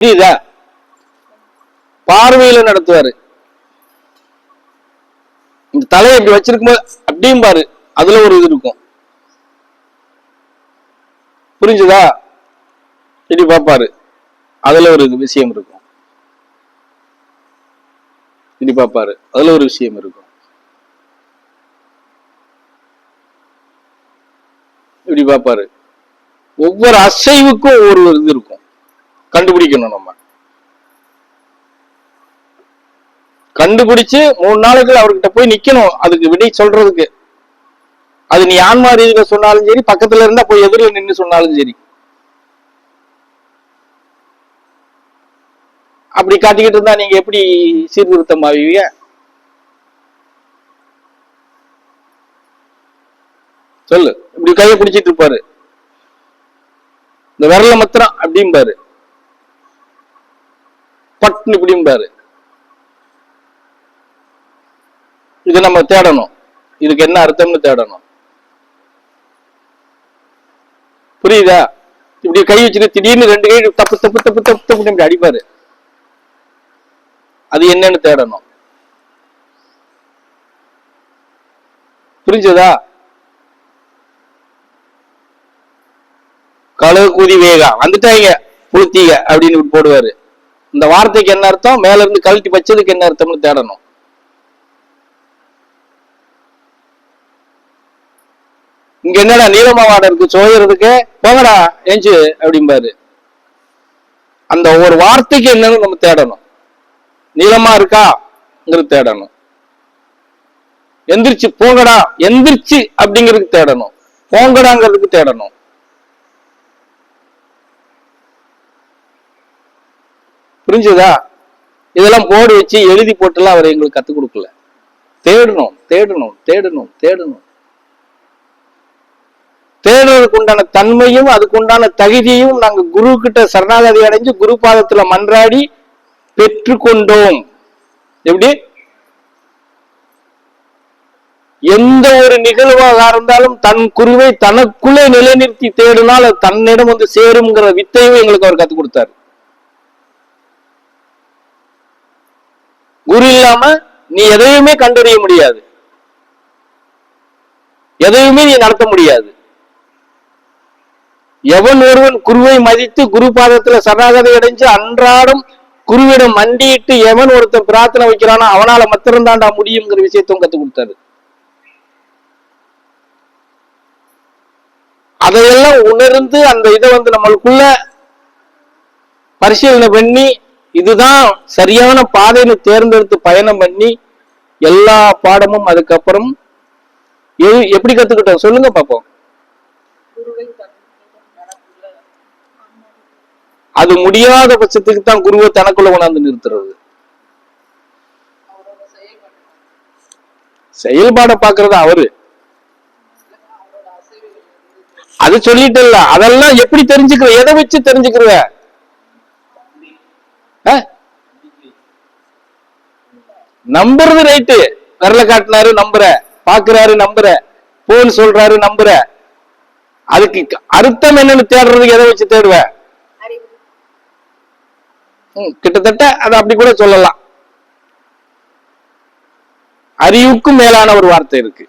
புரியுதா? பார்வையில நடத்துவாரு. இந்த தலையை இப்படி வச்சிருக்கும்போது அப்படியும் பாரு அதுல ஒரு இது இருக்கும். புரிஞ்சுதா? இப்படி பார்ப்பாரு. அதுல ஒரு விஷயம் இருக்கும். இப்படி பார்ப்பாரு. அதுல ஒரு விஷயம் இருக்கும். இப்படி பார்ப்பாரு. ஒவ்வொரு அசைவுக்கும் ஒரு இது இருக்கும். கண்டுபிடிக்கணும் நம்ம. கண்டுபிடிச்சு மூணு நாளைக்குள்ள அவர்கிட்ட போய் நிக்கணும். அதுக்கு விடை சொல்றதுக்கு. அது நீ ஆன்மா ரீதியில சொன்னாலும் சரி பக்கத்துல இருந்தா போய் எதிரில் நின்னு சொன்னாலும் சரி. அப்படி காட்டிக்கிட்டு இருந்தா நீங்க எப்படி சீர்திருத்தம் ஆவீங்க சொல்லு. இப்படி கையை பிடிச்சிட்டு இருப்பாரு. இந்த விரல மத்திரம் அப்படிம்பாரு. பட்டுன்னு இப்படிம்பாரு இது நம்ம தேடணும். இதுக்கு என்ன அர்த்தம்னு தேடணும். புரியுதா? இப்படி கை வச்சுட்டு திடீர்னு ரெண்டு கை தப்பு தப்பு தப்பு தப்பு தப்பு இப்படி அடிப்பாரு. அது என்னன்னு தேடணும். புரிஞ்சதா? கழுகு கூதி வேகா. வந்துட்டாங்க புளுத்தீங்க அப்படின்னு போடுவாரு. இந்த வார்த்தைக்கு என்ன அர்த்தம்? மேல இருந்து கழட்டி வச்சதுக்கு என்ன அர்த்தம்னு தேடணும். இங்க என்னடா நீளமா வாடை இருக்கு? சோயறதுக்கு போங்கடா ஏஞ்சு அப்படிம்பாரு. அந்த ஒரு வார்த்தைக்கு என்னன்னு நம்ம தேடணும். நீளமா இருக்காங்கிறது தேடணும். எந்திரிச்சு போங்கடா எந்திரிச்சு அப்படிங்கிறதுக்கு தேடணும். போங்கடாங்கிறதுக்கு தேடணும். புரிஞ்சுதா? இதெல்லாம் போர்டு வச்சு எழுதி போட்டுலாம் அவர் எங்களுக்கு கத்துக் கொடுக்கல. தேடணும் தேடணும் தேடணும் தேடணும். தேடுறதுக்கு உண்டான தன்மையும் அதுக்குண்டான தகுதியும் நாங்க குரு கிட்ட சரணாகதி அடைஞ்சு குரு பாதத்துல மன்றாடி பெற்றுக்கொண்டோம். எப்படி? எந்த ஒரு நிகழ்வாக இருந்தாலும் தன் குருவை தனக்குள்ளே நிலைநிறுத்தி தேடினால் அது தன்னிடம் வந்து சேருங்கிற வித்தையும் எங்களுக்கு அவர் கத்துக் கொடுத்தாரு. குரு இல்லாம நீ எதையுமே கண்டறிய முடியாது. எதையுமே நீ நடத்த முடியாது. எவன் ஒருவன் குருவை மதித்து குரு பாதத்துல சராகதை அடைஞ்சு அன்றாடம் குருவிடம் மண்டியிட்டு எவன் ஒருத்தன் பிரார்த்தனை வைக்கிறானோ அவனால மாத்திரம்தான்டா முடியுங்கிற விஷயத்தையும் கத்து கொடுத்தாரு. அதையெல்லாம் உணர்ந்து அந்த இதை வந்து நம்மளுக்குள்ள பரிசீலனை பண்ணி இதுதான் சரியான பாதையில தேர்ந்தெடுத்து பயணம் பண்ணி எல்லா பாடமும் அதுக்கப்புறம் எப்படி கத்துக்கிட்டோம்? சொல்லுங்க பாப்போம். அது முடியாத பட்சத்துக்கு தான் குருவை தனக்குள்ள உணர்ந்து நிறுத்துறது. செயல்பாட பாக்குறது அவரு. அது சொல்லிட்டு அதெல்லாம் எப்படி தெரிஞ்சுக்கிற? எதை வச்சு தெரிஞ்சுக்கிறத நம்புறது ரைட்டு விரல காட்டினாரு நம்புற. பாக்குறாரு நம்புற. போன் சொல்றாரு நம்புற. அதுக்கு அர்த்தம் என்னன்னு தேடுறதுக்கு எதை வச்சு தேடுவ? கிட்டத்தட்ட அதை அப்படி கூட சொல்லலாம். அறிவுக்கும் மேலான ஒரு வார்த்தை இருக்கு.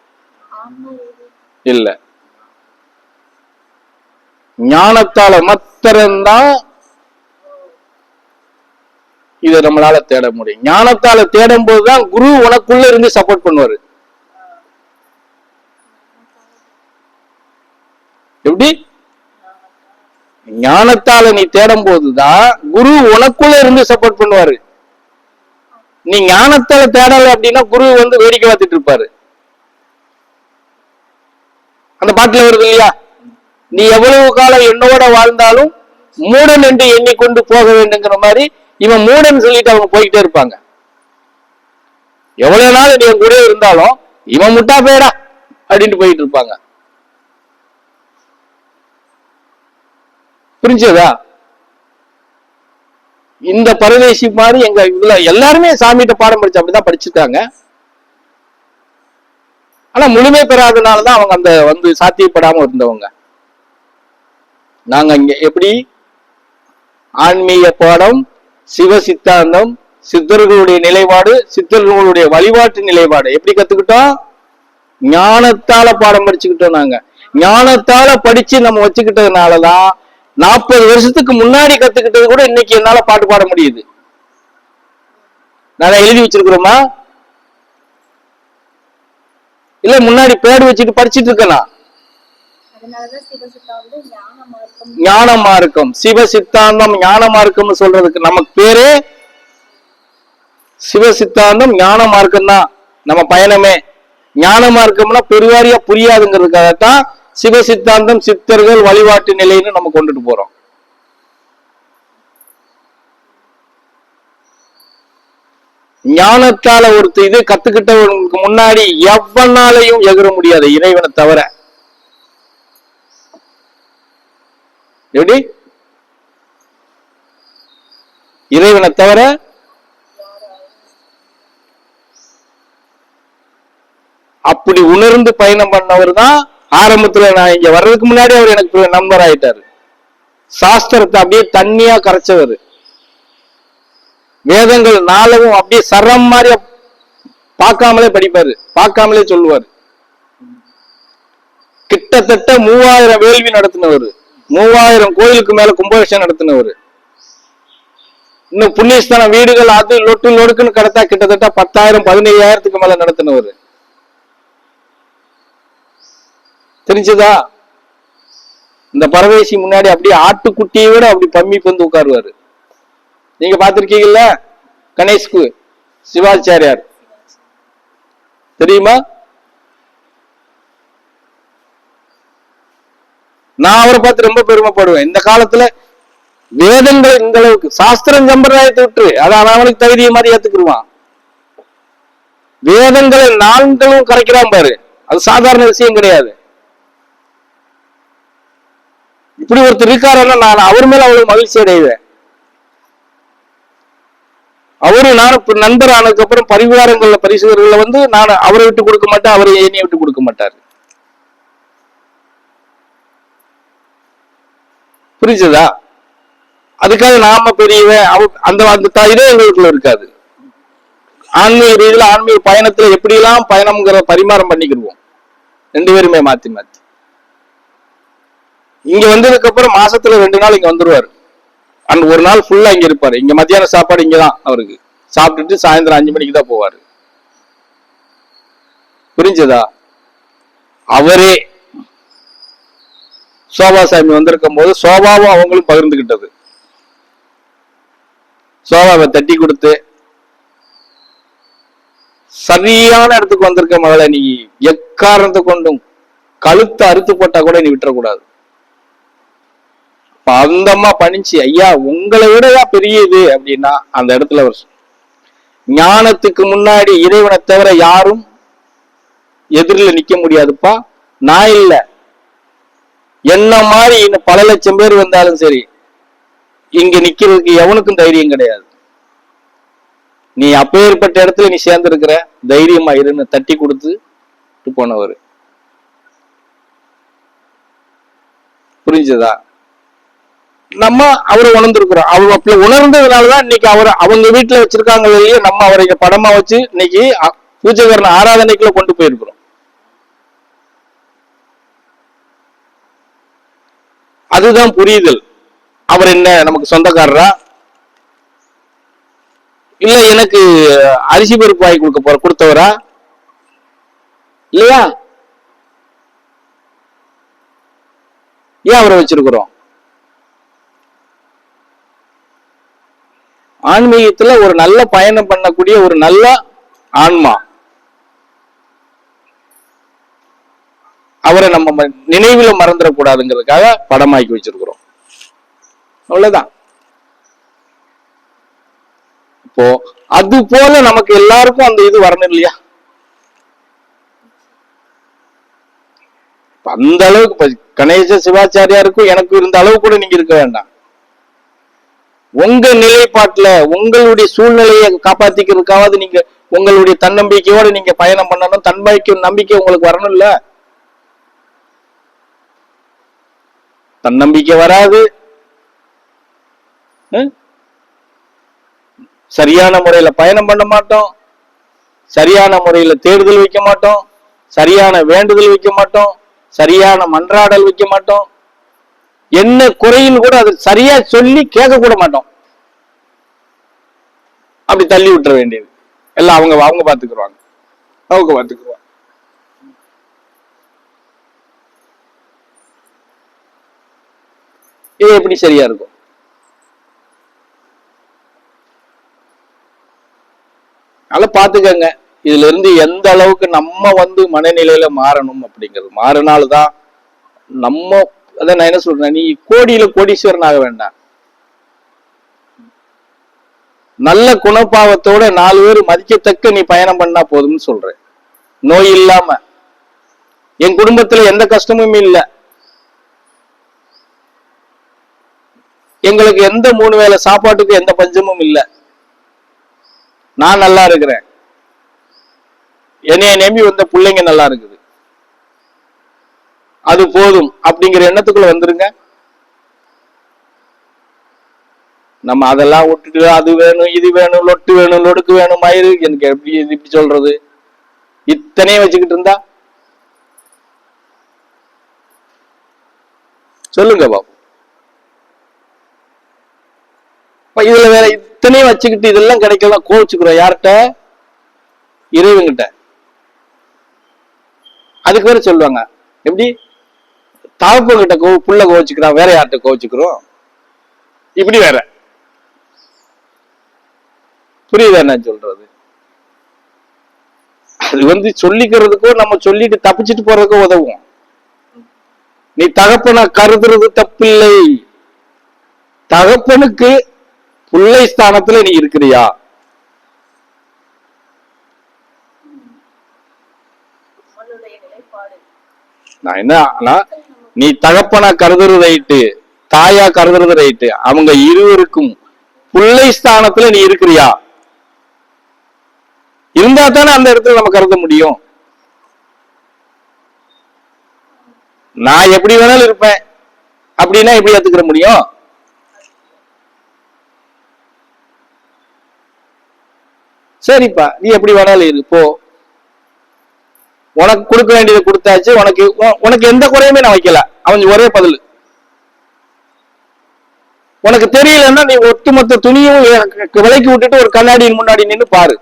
இல்ல. ஞானத்தால மாத்திரம்தான் இதை நம்மளால தேட முடியும். ஞானத்தால தேடும் போதுதான் குரு உனக்குள்ள இருந்து சப்போர்ட் பண்ணுவாரு. எப்படி? ஞானத்தால நீ தேடும் போதுதான் குரு உனக்குள்ள இருந்து சப்போர்ட் பண்ணுவாரு. நீ ஞானத்தால தேடல அப்படின்னா குரு வந்து வேடிக்கை பார்த்துட்டு இருப்பாரு. அந்த பாட்டுல வருது இல்லையா? நீ எவ்வளவு காலம் என்னோட வாழ்ந்தாலும் மூடன் என்று எண்ணிக்கொண்டு போக வேண்டுங்கிற மாதிரி இவன் மூடன்னு சொல்லிட்டு அவங்க போய்கிட்டே இருப்பாங்க. எவ்வளவு நாள் என் கூட இருந்தாலும் இவன் முட்டா போயிடா அப்படின்ட்டு போயிட்டு இருப்பாங்க. புரிஞ்சதா? இந்த பரதேசி மாதிரி எங்க இதுல எல்லாருமே சாமிகிட்ட பாடம் படிச்சு அப்படிதான் படிச்சுட்டாங்க. ஆனா முழுமை பெறாதனாலதான் அவங்க அந்த வந்து சாத்தியப்படாம இருந்தவங்க. நாங்க இங்க எப்படி? ஆன்மீக பாடம் சிவ சித்தாந்தம் சித்தர்களுடைய நிலைப்பாடு சித்தர்களுடைய வழிபாட்டு நிலைப்பாடு. எப்படி கத்துக்கிட்டோம்? ஞானத்தால பாடம் படிச்சுக்கிட்டோம் நாங்க. ஞானத்தால படிச்சு நம்ம வச்சுக்கிட்டதுனாலதான் நாற்பது வருஷத்துக்கு முன்னாடி கத்துக்கிட்டது கூட இன்னைக்கு என்னால பாட்டு பாட முடியுது. நான் எழுதி வச்சிருக்கிறோமா? இல்ல முன்னாடி பேடு வச்சுட்டு படிச்சிட்டு இருக்கேனா? ஞான மார்க்கம். சிவ சித்தாந்தம் ஞான மார்க்கம்னு சொல்றதுக்கு நமக்கு பேரு சிவ சித்தாந்தம் ஞான மார்க்கம் தான் நம்ம பயணமே. ஞான மார்க்கம்னா பெருவாரியா புரியாதுங்கிறதுக்காகத்தான் சிவ சித்தாந்தம் சித்தர்கள் வழிபாட்டு நிலைன்னு நம்ம கொண்டுட்டு போறோம். ஞானத்தால ஒருத்தர் இது கத்துக்கிட்டவனுக்கு முன்னாடி எவனாலையும் எகிர முடியாது இறைவனை தவிர. எப்படி? இறைவனை தவிர அப்படி உணர்ந்து பயணம் பண்ணவர் தான் ஆரம்பத்துல நான் இங்க வர்றதுக்கு முன்னாடி அவர் எனக்கு நண்பர் ஆயிட்டாரு. சாஸ்திரத்தை அப்படியே தண்ணியா கரைச்சவர். வேதங்கள் நாளவும் அப்படியே சரம் மாதிரி பார்க்காமலே படிப்பாரு. பார்க்காமலே சொல்லுவாரு. கிட்டத்தட்ட மூவாயிரம் வேள்வி நடத்தினவர். மூவாயிரம் கோயிலுக்கு மேல கும்பாபிஷேகம் நடத்தினவர். இன்னும் புண்ணியஸ்தான வீடுகள் அது லொட்டு லொடுக்குன்னு கடத்தா கிட்டத்தட்ட பத்தாயிரம் பதினையாயிரத்துக்கு மேல நடத்தினவர். தெரிஞ்சதா? இந்த பரவேசி முன்னாடி அப்படியே ஆட்டுக்குட்டியை விட அப்படி பம்மி வந்து உட்காருவாரு. நீங்க பாத்திருக்கீங்கல்ல கணேஷ்கு சிவாச்சாரியார். தெரியுமா? நான் அவரை பார்த்து ரொம்ப பெருமைப்படுவேன். இந்த காலத்துல வேதங்கள் இந்த அளவுக்கு சாஸ்திரம் சம்பிரதாயத்தை விட்டு அதை அவனுக்கு தகுதியை மாதிரி ஏத்துக்கிடுவான் வேதங்களை நான்களும் கரைக்கிறான் பாரு. அது சாதாரண விஷயம் கிடையாது. இப்படி ஒருத்தர் இருக்காருன்னா நான் அவர் மேல அவ்வளவு மகிழ்ச்சி அடைவேன். அவரு நான் நண்பர் ஆனதுக்கு அப்புறம் பரிவாரங்கள்ல பரிசுகர்கள்ல வந்து நான் அவரை விட்டு கொடுக்க மாட்டேன் அவரை என்னைய விட்டு கொடுக்க மாட்டார். புரிஞ்சதா? அதுக்காக நாம பெரியவன் அந்த அந்த இதே எங்களுக்குள்ள இருக்காது. ஆன்மீக ரீதியில ஆன்மீக பயணத்துல எப்படிலாம் பயணம்ங்கிற பரிமாறம் பண்ணிக்கிடுவோம். ரெண்டு பேருமே மாத்தி மாத்தி. இங்க வந்ததுக்கு அப்புறம் மாசத்துல ரெண்டு நாள் இங்க வந்துருவாரு. அண்ட் ஒரு நாள் ஃபுல்லா இங்க இருப்பாரு. இங்க மத்தியான சாப்பாடு இங்கதான் அவருக்கு. சாப்பிட்டுட்டு சாயந்தரம் அஞ்சு மணிக்கு தான் போவாரு. புரிஞ்சதா? அவரே சோபா சாமி வந்திருக்கும் போது சோபாவும் அவங்களும் பகிர்ந்துகிட்டது. சோபாவை தட்டி கொடுத்து சரியான இடத்துக்கு வந்திருக்க மகள நீ எக்காரணத்தை கொண்டும் கழுத்தை அறுத்து போட்டா கூட நீ விட்டுறக்கூடாது. அந்த அம்மா பணிச்சு ஐயா உங்களை விடயா பெரிய இது? அப்படின்னா அந்த இடத்துல அவர் ஞானத்துக்கு முன்னாடி இறைவனை தவிர யாரும் எதிரில நிக்க முடியாதுப்பா. நான் இல்ல. என்ன மாதிரி இன்னும் பல லட்சம் பேர் வந்தாலும் சரி இங்க நிக்கிறதுக்கு எவனுக்கும் தைரியம் கிடையாது. நீ அப்பேற்பட்ட இடத்துல நீ சேர்ந்திருக்கிற தைரியமா இருன்னு தட்டி கொடுத்து போனவர். புரிஞ்சதா? நம்ம அவரை உணர்ந்திருக்கிறோம். அவர் அப்படி உணர்ந்ததுனாலதான் இன்னைக்கு அவர் அவங்க வீட்டுல வச்சிருக்காங்க நம்ம அவரை படமா வச்சு இன்னைக்கு அ- ஆராதனைக்குள்ள கொண்டு போயிருக்கிறோம். அதுதான் புரியுதல் அவர் என்ன நமக்கு சொந்தக்காரரா? இல்ல எனக்கு அரிசி பருப்பு வாங்கி கொடுக்க போற கொடுத்தவரா? இல்லையா? ஏன் அவரை வச்சிருக்கிறோம்? ஆன்மீகத்துல ஒரு நல்ல பயணம் பண்ணக்கூடிய ஒரு நல்ல ஆன்மா. அவரை நம்ம ம- நினைவுல மறந்துடக்கூடாதுங்கிறதுக்காக படமாக்கி வச்சிருக்கிறோம். அவ்வளவுதான். இப்போ அது போல நமக்கு எல்லாருக்கும் அந்த இது வரணும் இல்லையா? அந்த அளவுக்கு கணேச சிவாச்சாரியாருக்கும் எனக்கு இருந்த அளவு கூட நீங்க இருக்க வேண்டாம். உங்க நிலைப்பாட்டுல உங்களுடைய சூழ்நிலையை காப்பாத்திக்கிறதுக்காவது நீங்க உங்களுடைய தன்னம்பிக்கையோட நீங்க பயணம் பண்ணணும் தன்மைக்கு நம்பிக்கை உங்களுக்கு வரணும் இல்ல தன்னம்பிக்கை வராது. சரியான முறையில பயணம் பண்ண மாட்டோம். சரியான முறையில தேடுதல் வைக்க மாட்டோம். சரியான வேண்டுதல் வைக்க மாட்டோம். சரியான மன்றாடல் வைக்க மாட்டோம். என்ன குறைன்னு கூட அது சரியா சொல்லி கேட்க கூட மாட்டோம். அப்படி தள்ளி விட்டுற வேண்டியது. எல்லாம் அவங்க அவங்க பார்த்துக்குருவாங்க. அவங்க பார்த்துக்குருவாங்க. இது எப்படி சரியா இருக்கும்? அதெல்லாம் பாத்துக்கங்க இதுல இருந்து எந்த அளவுக்கு நம்ம வந்து மனநிலையில மாறணும் அப்படிங்கிறது. மாறினால்தான் நம்ம அதான் நான் என்ன சொல்றேன் நீ கோடியில கோடீஸ்வரன் ஆக வேண்டாம். நல்ல குணப்பாவத்தோட நாலு பேர் மதிக்கத்தக்க நீ பயணம் பண்ணா போதும்னு சொல்றேன். நோய் இல்லாம. என் குடும்பத்துல எந்த கஷ்டமும் இல்லை. எங்களுக்கு எந்த மூணு வேளை சாப்பாட்டுக்கு எந்த பஞ்சமும் இல்ல. நான் நல்லா இருக்கிறேன். என்னைய நம்பி வந்த பிள்ளைங்க நல்லா இருக்குது. அது போதும் அப்படிங்கிற எண்ணத்துக்குள்ள வந்துருங்க. நம்ம அதெல்லாம் விட்டுட்டு அது வேணும் இது வேணும் லொட்டு வேணும் லொடுக்கு வேணும் மயிறு எனக்கு எப்படி இது இப்படி சொல்றது? இத்தனையும் வச்சுக்கிட்டு இருந்தா? சொல்லுங்க பாபு. இப்ப இதுல வேற இத்தனையும் வச்சுக்கிட்டு இதெல்லாம் கிடைக்கலாம் கோவிச்சுக்கிறோம். யார்கிட்ட? இறைவங்கிட்ட அதுக்கு வேற சொல்லுவாங்க. எப்படி? தகப்பங்கிட்ட கோ புள்ள கோவிச்சுக்கிறான். வேற யார்கிட்ட கோவிச்சுக்கிறோம்? இப்படி வேற. புரியுதா நான் சொல்றது? அது வந்து சொல்லிக்கிறதுக்கோ நம்ம சொல்லிட்டு தப்பிச்சுட்டு போறதுக்கோ உதவும். நீ தகப்பனை கருதுறது தப்பில்லை. தகப்பனுக்கு புள்ளை ஸ்தானத்துல நீ இருக்கிறியா? நான் என்ன நீ தகப்பனா கருதுறது ரைட்டு தாயா கருதுறது ரைட்டு அவங்க இருவருக்கும் புள்ளை ஸ்தானத்துல நீ இருக்கிறியா? இருந்தா தானே அந்த இடத்துல நம்ம கருத முடியும். நான் எப்படி வேணாலும் இருப்பேன். அப்படின்னா எப்படி ஏத்துக்கிற முடியும்? சரிப்பா நீ எப்படி வேணாலும் இரு போ. உனக்கு கொடுக்க வேண்டியதை கொடுத்தாச்சு உனக்கு உனக்கு எந்த குறையுமே நான் வைக்கல. அவன் ஒரே பதில். உனக்கு தெரியலன்னா நீ ஒட்டுமொத்த துணியும் விலைக்கு விட்டுட்டு ஒரு கண்ணாடியின் முன்னாடி நின்னு பாரு.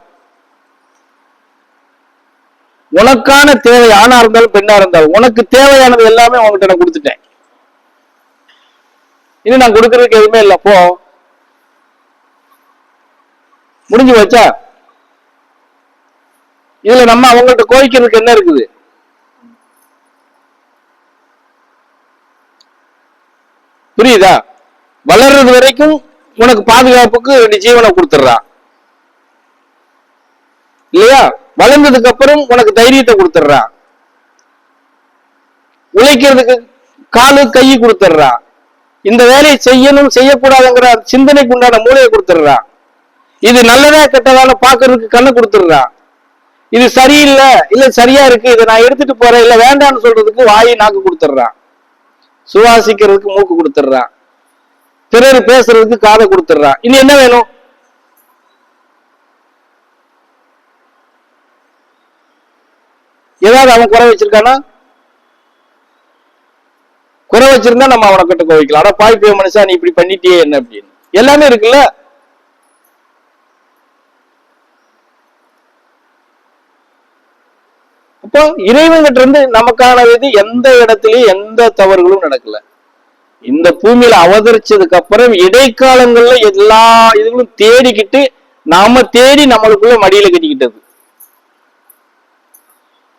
உனக்கான தேவை ஆணா இருந்தாலும் பெண்ணா இருந்தாலும் உனக்கு தேவையானது எல்லாமே உன்கிட்ட நான் கொடுத்துட்டேன். இனி நான் கொடுக்கறதுக்கு எதுவுமே இல்லை போ. முடிஞ்சு வச்சா இதுல நம்ம அவங்கள்ட்ட கோரிக்கிறதுக்கு என்ன இருக்குது? புரியுதா? வளர்றது வரைக்கும் உனக்கு பாதுகாப்புக்கு ரெண்டு ஜீவனை கொடுத்துட்றான் இல்லையா? வளர்ந்ததுக்கு அப்புறம் உனக்கு தைரியத்தை கொடுத்துட்றான் உழைக்கிறதுக்கு காலு கை கொடுத்துட்றான் இந்த வேலையை செய்யணும் செய்யக்கூடாதுங்கிற சிந்தனைக்கு உண்டான மூளையை கொடுத்துட்றான் இது நல்லதா கெட்டதான பாக்குறதுக்கு கண்ணு கொடுத்துட்றான் இது சரியில்லை இல்ல சரியா இருக்கு இதை நான் எடுத்துட்டு போறேன் இல்ல வேண்டாம்னு சொல்றதுக்கு வாயை நாக்கு கொடுத்துட்றான். சுவாசிக்கிறதுக்கு மூக்கு கொடுத்துட்றான். பிறர் பேசுறதுக்கு காதை கொடுத்துட்றான். இனி என்ன வேணும்? ஏதாவது அவன் குறை வச்சிருக்கானா? குறை வச்சிருந்தா நம்ம அவனை கிட்ட கோவிக்கலாம். ஆனா பாய் மனுஷா நீ இப்படி பண்ணிட்டியே என்ன அப்படின்னு. எல்லாமே இருக்குல்ல? அப்போ இறைவன்கிட்ட இருந்து நமக்கான இது எந்த இடத்துலயும் எந்த தவறுகளும் நடக்கல. இந்த பூமியில அவதரிச்சதுக்கு அப்புறம் இடைக்காலங்கள்ல எல்லா இதுகளும் தேடிக்கிட்டு நாம தேடி நம்மளுக்குள்ள மடியில கட்டிக்கிட்டது.